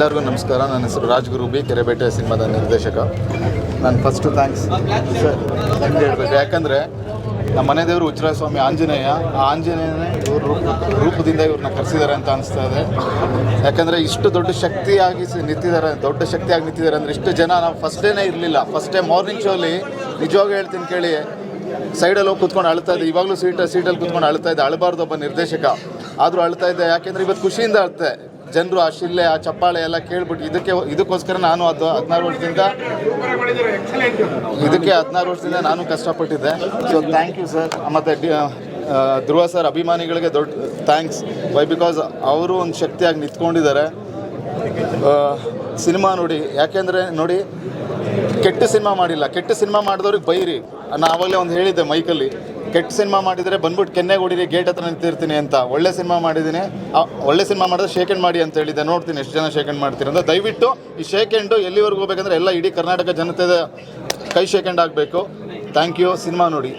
ಎಲ್ಲರಿಗೂ ನಮಸ್ಕಾರ. ನನ್ನ ಹೆಸರು ರಾಜ್ಗುರು ಬಿ. ಕೆರೆಬೇಟೆ ಸಿನಿಮಾದ ನಿರ್ದೇಶಕ. ನಾನು ಫಸ್ಟು ಥ್ಯಾಂಕ್ಸ್ ಸರ್ ಹೆಂಗೆ ಹೇಳಬೇಕು. ಯಾಕಂದರೆ ನಮ್ಮ ಮನೆ ದೇವರು ಉಚ್ಚರಾಯ ಸ್ವಾಮಿ ಆಂಜನೇಯ. ಆ ಆಂಜನೇಯನೇ ಇವ್ರ ರೂಪ, ರೂಪದಿಂದ ಇವ್ರನ್ನ ಕರೆಸಿದ್ದಾರೆ ಅಂತ ಅನಿಸ್ತಾ ಇದೆ. ಯಾಕಂದರೆ ಇಷ್ಟು ದೊಡ್ಡ ಶಕ್ತಿಯಾಗಿ ನಿಂತಿದ್ದಾರೆ, ದೊಡ್ಡ ಶಕ್ತಿಯಾಗಿ ನಿಂತಿದ್ದಾರೆ ಅಂದರೆ ಇಷ್ಟು ಜನ ನಾವು ಫಸ್ಟ್ ಡೇನೇ ಇರಲಿಲ್ಲ. ಫಸ್ಟ್ ಡೇ ಮಾರ್ನಿಂಗ್ ಶೋಲಿ ನಿಜವಾಗ ಹೇಳ್ತೀನಿ ಕೇಳಿ ಸೈಡಲ್ಲಿ ಹೋಗಿ ಕೂತ್ಕೊಂಡು ಅಳ್ತಾ ಇದ್ದೆ. ಇವಾಗಲೂ ಸೀಟ ಸೀಟಲ್ಲಿ ಕೂತ್ಕೊಂಡು ಅಳ್ತಾ ಇದ್ದೆ. ಅಳಬಾರ್ದು ಒಬ್ಬ ನಿರ್ದೇಶಕ. ಆದರೂ ಅಳ್ತಾ ಇದ್ದೆ. ಯಾಕೆಂದರೆ ಇವತ್ತು ಖುಷಿಯಿಂದ ಅಳ್ತೆ. ಜನರು ಆ ಶಿಲ್ಲೆ ಆ ಚಪ್ಪಾಳೆ ಎಲ್ಲ ಕೇಳ್ಬಿಟ್ಟು ಇದಕ್ಕೆ ಇದಕ್ಕೋಸ್ಕರ ನಾನು ಅದು ಹದಿನಾರು ವರ್ಷದಿಂದ ಇದಕ್ಕೆ ಹದಿನಾರು ವರ್ಷದಿಂದ ನಾನು ಕಷ್ಟಪಟ್ಟಿದ್ದೆ. ಸೊ ಥ್ಯಾಂಕ್ ಯು ಸರ್ ಮತ್ತು ಧ್ರುವ ಸರ್ ಅಭಿಮಾನಿಗಳಿಗೆ ದೊಡ್ಡ ಥ್ಯಾಂಕ್ಸ್ ವೈ ಬಿಕಾಸ್ ಅವರು ಒಂದು ಶಕ್ತಿಯಾಗಿ ನಿಂತ್ಕೊಂಡಿದ್ದಾರೆ. ಸಿನಿಮಾ ನೋಡಿ, ಯಾಕೆಂದರೆ ನೋಡಿ, ಕೆಟ್ಟ ಸಿನಿಮಾ ಮಾಡಿಲ್ಲ. ಕೆಟ್ಟ ಸಿನಿಮಾ ಮಾಡಿದವ್ರಿಗೆ ಬೈರಿ. ನಾನು ಆವಾಗಲೇ ಒಂದು ಹೇಳಿದ್ದೆ ಮೈಕಲ್ಲಿ. ಕೆಟ್ಟ ಸಿನಿಮಾ ಮಾಡಿದರೆ ಬಂದ್ಬಿಟ್ಟು ಕೆನ್ನೆಗೆ ಹೊಡಿರಿ ಗೇಟ್ ಹತ್ರ ನಿಂತಿರ್ತೀನಿ ಅಂತ. ಒಳ್ಳೆ ಸಿನಿಮಾ ಮಾಡಿದ್ದೀನಿ. ಒಳ್ಳೆ ಸಿನಿಮಾ ಮಾಡಿದ್ರೆ ಶೇಕ್ ಹ್ಯಾಂಡ್ ಮಾಡಿ ಅಂತ ಹೇಳಿದ್ದೆ. ನೋಡ್ತೀನಿ ಎಷ್ಟು ಜನ ಶೇಕ್ ಹ್ಯಾಂಡ್ ಮಾಡ್ತೀರಿ ಅಂತ. ದಯವಿಟ್ಟು ಈ ಶೇಕ್ ಎಲ್ಲಿವರೆಗೂ ಹೋಗ್ಬೇಕಂದ್ರೆ ಎಲ್ಲ ಇಡೀ ಕರ್ನಾಟಕ ಜನತೆ ಕೈ ಶೇಕ್ ಹ್ಯಾಂಡ್ ಆಗಬೇಕು. ಥ್ಯಾಂಕ್ ಯು ಸಿನಿಮಾ ನೋಡಿ.